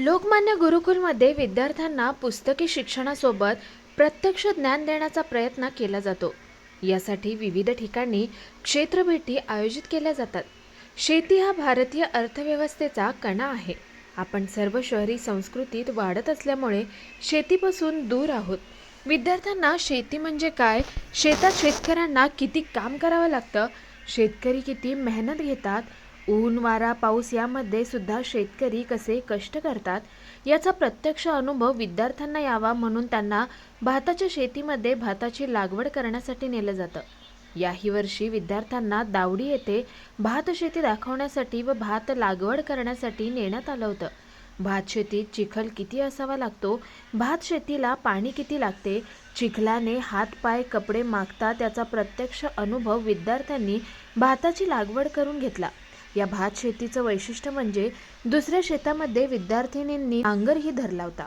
लोकमान्य गुरुकुलमध्ये विद्यार्थ्यांना पुस्तकी शिक्षणासोबत प्रत्यक्ष ज्ञान देण्याचा प्रयत्न केला जातो. यासाठी विविध ठिकाणी क्षेत्रभेटी आयोजित केल्या जातात. शेती हा भारतीय अर्थव्यवस्थेचा कणा आहे. आपण सर्व शहरी संस्कृतीत वाढत असल्यामुळे शेतीपासून दूर आहोत. विद्यार्थ्यांना शेती म्हणजे काय? शेतात शेतकऱ्यांना किती काम करावं लागतं? शेतकरी किती मेहनत घेतात? ऊन वारा पाऊस यामध्ये सुद्धा शेतकरी कसे कष्ट करतात याचा प्रत्यक्ष अनुभव विद्यार्थ्यांना यावा म्हणून त्यांना भाताच्या शेतीमध्ये भाताची लागवड करण्यासाठी नेलं जातं. याही वर्षी विद्यार्थ्यांना दावडी येथे भात शेती दाखवण्यासाठी व भात लागवड करण्यासाठी नेण्यात आलं होतं. भात शेतीत चिखल किती असावा लागतो भात शेतीला पाणी किती लागते चिखलाने हातपाय कपडे मागता त्याचा प्रत्यक्ष अनुभव विद्यार्थ्यांनी भाताची लागवड करून घेतला. या भात शेतीचं वैशिष्ट्य म्हणजे दुसऱ्या शेतामध्ये विद्यार्थिनींनी आंगरही धरला होता.